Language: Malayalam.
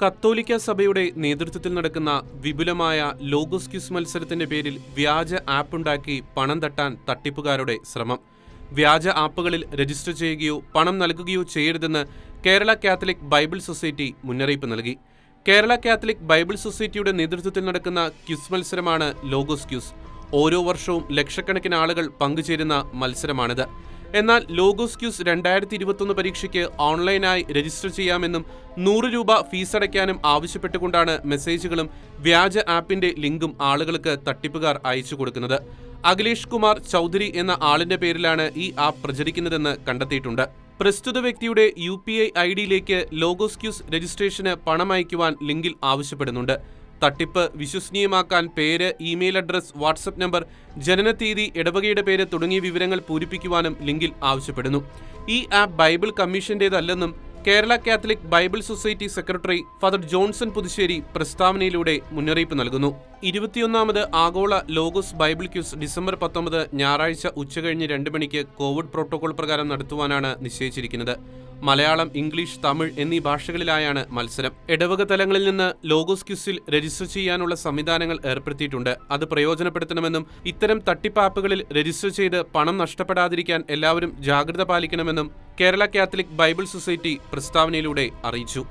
കത്തോലിക്ക സഭയുടെ നേതൃത്വത്തിൽ നടക്കുന്ന വിപുലമായ ലോഗോസ് ക്യൂസ് മത്സരത്തിന്റെ പേരിൽ വ്യാജ ആപ്പ് ഉണ്ടാക്കി പണം തട്ടാൻ തട്ടിപ്പുകാരുടെ ശ്രമം. വ്യാജ ആപ്പുകളിൽ രജിസ്റ്റർ ചെയ്യുകയോ പണം നൽകുകയോ ചെയ്യരുതെന്ന് കേരള കാത്തലിക് ബൈബിൾ സൊസൈറ്റി മുന്നറിയിപ്പ് നൽകി. കേരള കാത്തലിക് ബൈബിൾ സൊസൈറ്റിയുടെ നേതൃത്വത്തിൽ നടക്കുന്ന ക്യൂസ് മത്സരമാണ് ലോഗോസ് ക്യൂസ് ഓരോ വർഷവും ലക്ഷക്കണക്കിന് ആളുകൾ പങ്കുചേരുന്ന മത്സരമാണിത്. എന്നാൽ ലോഗോസ് ക്യൂസ് രണ്ടായിരത്തി ഇരുപത്തൊന്ന് പരീക്ഷയ്ക്ക് ഓൺലൈനായി രജിസ്റ്റർ ചെയ്യാമെന്നും നൂറ് രൂപ ഫീസ് അടയ്ക്കാനും ആവശ്യപ്പെട്ടുകൊണ്ടാണ് മെസ്സേജുകളും വ്യാജ ആപ്പിന്റെ ലിങ്കും ആളുകൾക്ക് തട്ടിപ്പുകാർ അയച്ചു കൊടുക്കുന്നത്. അഖിലേഷ് കുമാർ ചൗധരി എന്ന ആളിന്റെ പേരിലാണ് ഈ ആപ്പ് പ്രചരിക്കുന്നതെന്ന് കണ്ടെത്തിയിട്ടുണ്ട്. പ്രസ്തുത വ്യക്തിയുടെ യു പി ഐ ഐ ഡിയിലേക്ക് ലോഗോസ് ക്യൂസ് രജിസ്ട്രേഷന് പണം അയക്കുവാൻ ലിങ്കിൽ ആവശ്യപ്പെടുന്നുണ്ട്. തട്ടിപ്പ് വിശ്വസനീയമാക്കാൻ പേര് ഇമെയിൽ അഡ്രസ് വാട്സപ്പ് നമ്പർ ജനനത്തീയതി ഇടവകയുടെ പേര് തുടങ്ങിയ വിവരങ്ങൾ പൂരിപ്പിക്കുവാനും ലിങ്കിൽ ആവശ്യപ്പെടുന്നു. ഈ app Bible കമ്മീഷന്റേതല്ലെന്നും Kerala Catholic Bible Society secretary Father Johnson Puthussery പ്രസ്താവനയിലൂടെ മുന്നറിയിപ്പ് നൽകുന്നു. ഇരുപത്തിയൊന്നാമത് ആഗോള ലോഗോസ് ബൈബിൾ ക്യൂസ് ഡിസംബർ പത്തൊമ്പത് ഞായറാഴ്ച ഉച്ചകഴിഞ്ഞ് രണ്ട് മണിക്ക് കോവിഡ് പ്രോട്ടോകോൾ പ്രകാരം നടത്തുവാനാണ് നിശ്ചയിച്ചിരിക്കുന്നത്. മലയാളം ഇംഗ്ലീഷ് തമിഴ് എന്നീ ഭാഷകളിലായാണ് മത്സരം. ഇടവക തലങ്ങളിൽ നിന്ന് ലോഗോസ് ക്യൂസിൽ രജിസ്റ്റർ ചെയ്യാനുള്ള സംവിധാനങ്ങൾ ഏർപ്പെടുത്തിയിട്ടുണ്ട്. അത് പ്രയോജനപ്പെടുത്തണമെന്നും ഇത്തരം തട്ടിപ്പ് ആപ്പുകളിൽ രജിസ്റ്റർ ചെയ്ത് പണം നഷ്ടപ്പെടാതിരിക്കാൻ എല്ലാവരും ജാഗ്രത പാലിക്കണമെന്നും കേരള കാത്തലിക് ബൈബിൾ സൊസൈറ്റി പ്രസ്താവനയിലൂടെ അറിയിച്ചു.